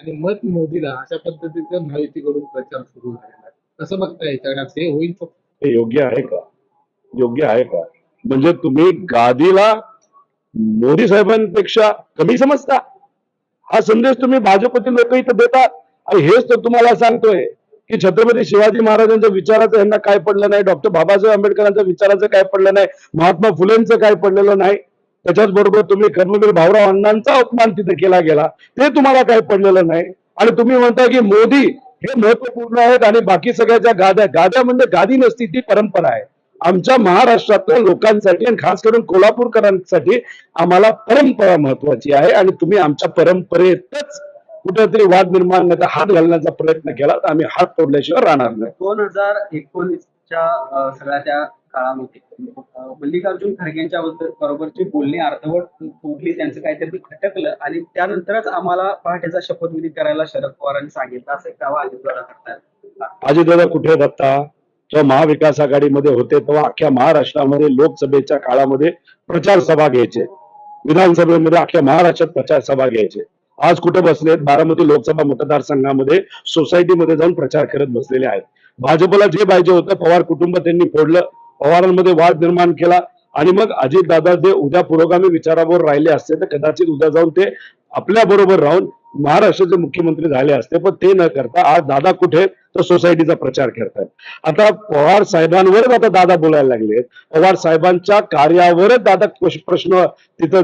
आणि मत मोदीला अशा पद्धतीचं माहितीकडून प्रचार सुरू झालेला कसं बघताय कारण हे होईल फक्त? हे योग्य आहे का? योग्य आहे का? म्हणजे तुम्ही गादीला मोदी साहेबांपेक्षा कमी समजता? हा संदेश तुम्ही भाजपतील लोक इथं देतात. आणि हेच तर तुम्हाला सांगतोय की छत्रपती शिवाजी महाराजांच्या विचाराचं यांना काय पडलं नाही? डॉक्टर बाबासाहेब आंबेडकरांच्या विचाराचं काय पडलं नाही? महात्मा फुलेंचं काय पडलेलं नाही? त्याच्याच बरोबर तुम्ही कर्मवीर भाऊराव अण्णांचा अपमान तिथे केला गेला. ते तुम्हाला काय पडलेलं नाही. आणि तुम्ही म्हणता की मोदी हे महत्त्वपूर्ण आहेत आणि बाकी सगळ्याच्या गाद्या गाद्या म्हणजे गादी नसती ती परंपरा आहे. आमच्या महाराष्ट्रातल्या लोकांसाठी आणि खास करून कोल्हापूरकरांसाठी आम्हाला परंपरा महत्वाची आहे आणि तुम्ही आमच्या परंपरेतच कुठेतरी वाद निर्माण हात घालण्याचा प्रयत्न केला तर आम्ही हात तोडल्याशिवाय राहणार नाही. दोन हजार एकोणीस अं, सगळ्या त्या काळामध्ये. मल्लिकार्जुन खरगेंच्या बरोबरची बोलणी अर्धवट तोडली त्यांचं काहीतरी खटकलं आणि त्यानंतरच आम्हाला पहाटेचा शपथविधी करायला शरद पवारांनी सांगितलं असं एक दावा अजितदादा करतात. अजितदादा कुठे बघता जेव्हा महाविकास आघाडीमध्ये होते तेव्हा अख्ख्या महाराष्ट्रामध्ये लोकसभेच्या काळामध्ये प्रचार सभा घ्यायचे. विधानसभेमध्ये अख्ख्या महाराष्ट्रात प्रचार सभा घ्यायचे. आज कुठे बसलेत? बारामती लोकसभा मतदारसंघामध्ये सोसायटीमध्ये जाऊन प्रचार करत बसलेले आहेत. भाजपला जे पाहिजे होतं पवार कुटुंब त्यांनी फोडलं पवारांमध्ये वाद निर्माण केला आणि मग अजितदादा जे उद्या पुरोगामी विचारावर राहिले असते तर कदाचित उद्या जाऊन ते आपल्या बरोबर राहून महाराष्ट्राचे मुख्यमंत्री झाले असते पण ते न करता आज दादा कुठे आहेत? तर सोसायटीचा प्रचार करतात आता पवार साहेबांवरच आता दादा बोलायला लागले पवार साहेबांच्या कार्यावरच दादा प्रश्न तिथं